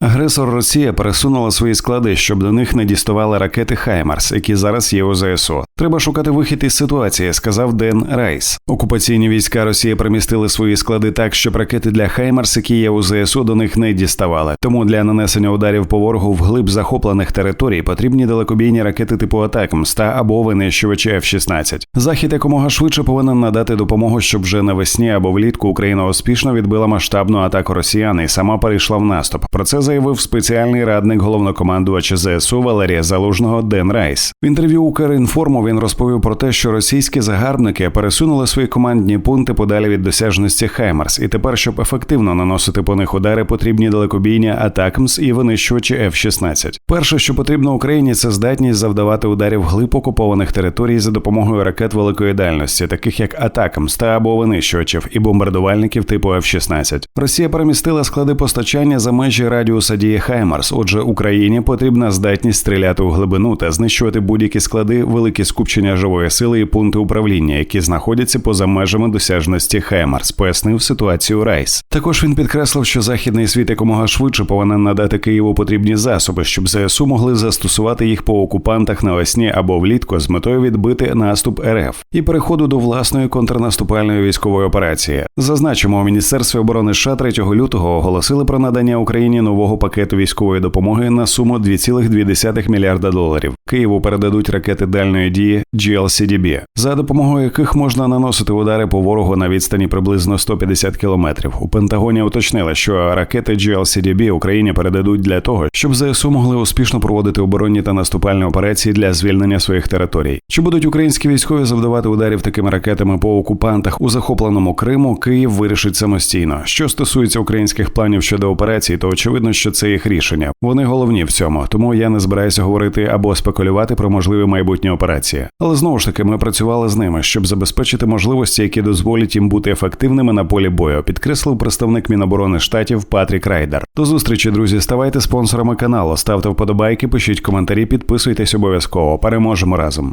Агресор Росія пересунула свої склади, щоб до них не діставали ракети Хаймарс, які зараз є у ЗСУ. Треба шукати вихід із ситуації, сказав Ден Райс. Окупаційні війська Росії примістили свої склади так, щоб ракети для Хаймарс, які є у ЗСУ, до них не діставали. Тому для нанесення ударів по ворогу в глиб захоплених територій потрібні далекобійні ракети типу Атакмс та або винищувачі F-16. Захід якомога швидше повинен надати допомогу, щоб вже навесні або влітку Україна успішно відбила масштабну атаку росіян і сама перейшла в наступ. Про це заявив спеціальний радник головнокомандувача ЗСУ Валерія Залужного Ден Райс. В інтерв'ю Укрінформу він розповів про те, що російські загарбники пересунули свої командні пункти подалі від досяжності Хаймарс, і тепер, щоб ефективно наносити по них удари, потрібні далекобійні Атакмс і винищувачі F-16. Перше, що потрібно Україні, це здатність завдавати ударів глиб окупованих територій за допомогою ракет великої дальності, таких як Атакмс та або винищувачів і бомбардувальників типу F-16. Росія перемістила склади постачання за межі радіуса дії Хаймарс. Отже, Україні потрібна здатність стріляти у глибину та знищувати будь-які склади, великі скупчення живої сили і пункти управління, які знаходяться поза межами досяжності Хаймарс, пояснив ситуацію Райс. Також він підкреслив, що західний світ якомога швидше повинен надати Києву потрібні засоби, щоб ЗСУ могли застосувати їх по окупантах навесні або влітку з метою відбити наступ РФ і переходу до власної контрнаступальної військової операції. Зазначимо, у міністерстві оборони США 3 лютого оголосили про надання Україні нового пакету військової допомоги на суму 2,2 мільярда доларів. Києву передадуть ракети дальної дії GLCDB, за допомогою яких можна наносити удари по ворогу на відстані приблизно 150 кілометрів. У Пентагоні уточнили, що ракети GLCDB Україні передадуть для того, щоб ЗСУ могли успішно проводити оборонні та наступальні операції для звільнення своїх територій. Чи будуть українські військові завдавати ударів такими ракетами по окупантах у захопленому Криму? Київ вирішить самостійно. Що стосується українських планів щодо операцій, то очевидно, що це їх рішення. Вони головні в цьому, тому я не збираюся говорити або спекулювати про можливі майбутні операції. Але знову ж таки, ми працювали з ними, щоб забезпечити можливості, які дозволять їм бути ефективними на полі бою. Підкреслив представник Міноборони штатів Патрік Райдер. До зустрічі, друзі. Ставайте спонсорами каналу, ставте вподобайки, пишіть коментарі, підписуйтесь обов'язково. Переможемо разом.